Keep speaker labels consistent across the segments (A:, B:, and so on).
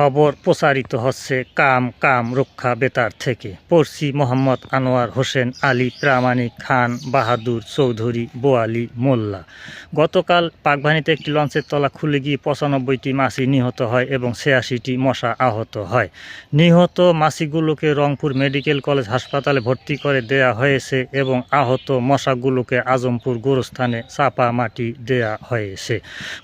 A: খবর প্রচারিত হচ্ছে কাম কাম রক্ষা বেতার থেকে। পড়ছি মোহাম্মদ আনোয়ার হোসেন, আলী প্রামাণিক খান, বাহাদুর চৌধুরী, বোয়ালি, মোল্লা। গতকাল পাকবাহিনীতে একটি লঞ্চের তলা খুলে গিয়ে পঁচানব্বইটি মাছি নিহত হয় এবং ছিয়াশিটি মশা আহত হয়। নিহত মাছিগুলোকে রংপুর মেডিকেল কলেজ হাসপাতালে ভর্তি করে দেয়া হয়েছে এবং আহত মশাগুলোকে আজমপুর গোরস্থানে চাপা মাটি দেয়া হয়েছে।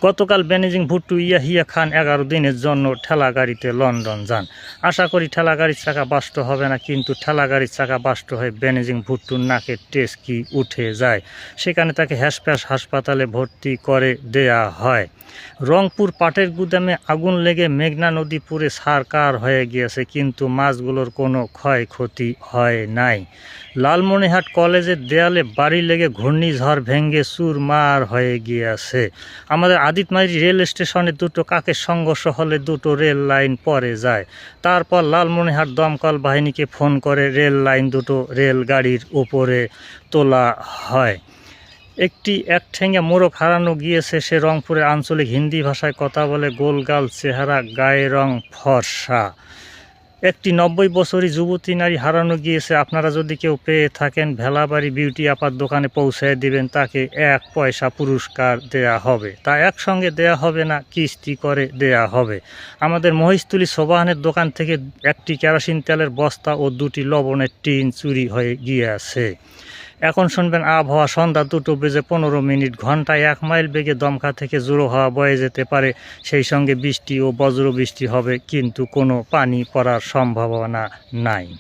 A: গতকাল বেনিজিং ভুট্টু ইয়াহিয়া খান এগারো দিনের জন্য ঠেলা গাড়িতে লন্ডন যান। আশা করি ঠেলা গাড়ির চাকা বাষ্ট হবে না, কিন্তু ঠেলা গাড়ির চাকা বাষ্ট হয়ে বেনিজিং ভুট্টুর নাকের টেস্কি উঠে যায়। সেখানে তাকে হ্যাসপ্যাস হাসপাতালে ভর্তি করে দেয়া হয়। রংপুর পাটের গুদামে আগুন লেগে মেঘনা নদী পুরে সারকার হয়ে গিয়েছে, কিন্তু মাছগুলোর কোনো ক্ষয়ক্ষতি হয় নাই। লালমনিহাট কলেজের দেয়ালে বাড়ি লেগে ঘূর্ণিঝড় ভেঙে চুরমার হয়ে গিয়েছে। আমাদের আদিতমারি রেল স্টেশনে দুটো কাকের সংঘর্ষ হলে দুটো রেল লাইন পরে যায়। তারপর লালমনিহাট দমকল বাহিনীকে ফোন করে রেল লাইন দুটো রেল গাড়ির উপরে তোলা হয়। একটি এক ঠেঙ্গা মোরগ হারানো গিয়েছে, সে রংপুরে আঞ্চলিক হিন্দি ভাষায় কথা বলে, গোলগাল চেহারা, গায়ে রং ফর্সা। একটি নব্বই বছরই যুবতী নারী হারানো গিয়েছে। আপনারা যদি কেউ পেয়ে থাকেন ভেলাবাড়ি বিউটি আপার দোকানে পৌঁছায় দিবেন, তাকে এক পয়সা পুরস্কার দেয়া হবে। তা একসঙ্গে দেয়া হবে না, কিস্তি করে দেয়া হবে। আমাদের মহিষতুলি সোবাহানের দোকান থেকে একটি কেরোসিন তেলের বস্তা ও দুটি লবণের টিন চুরি হয়ে গিয়েছে। এখন শুনবেন আবহাওয়া সন্ধ্যা দুটো বেজে পনেরো মিনিট, ঘন্টায় এক মাইল বেগে দমকা থেকে জোরো হাওয়া বয়ে যেতে পারে। সেই সঙ্গে বৃষ্টি ও বজ্র বৃষ্টি হবে, কিন্তু কোনো পানি পড়ার সম্ভাবনা নাই।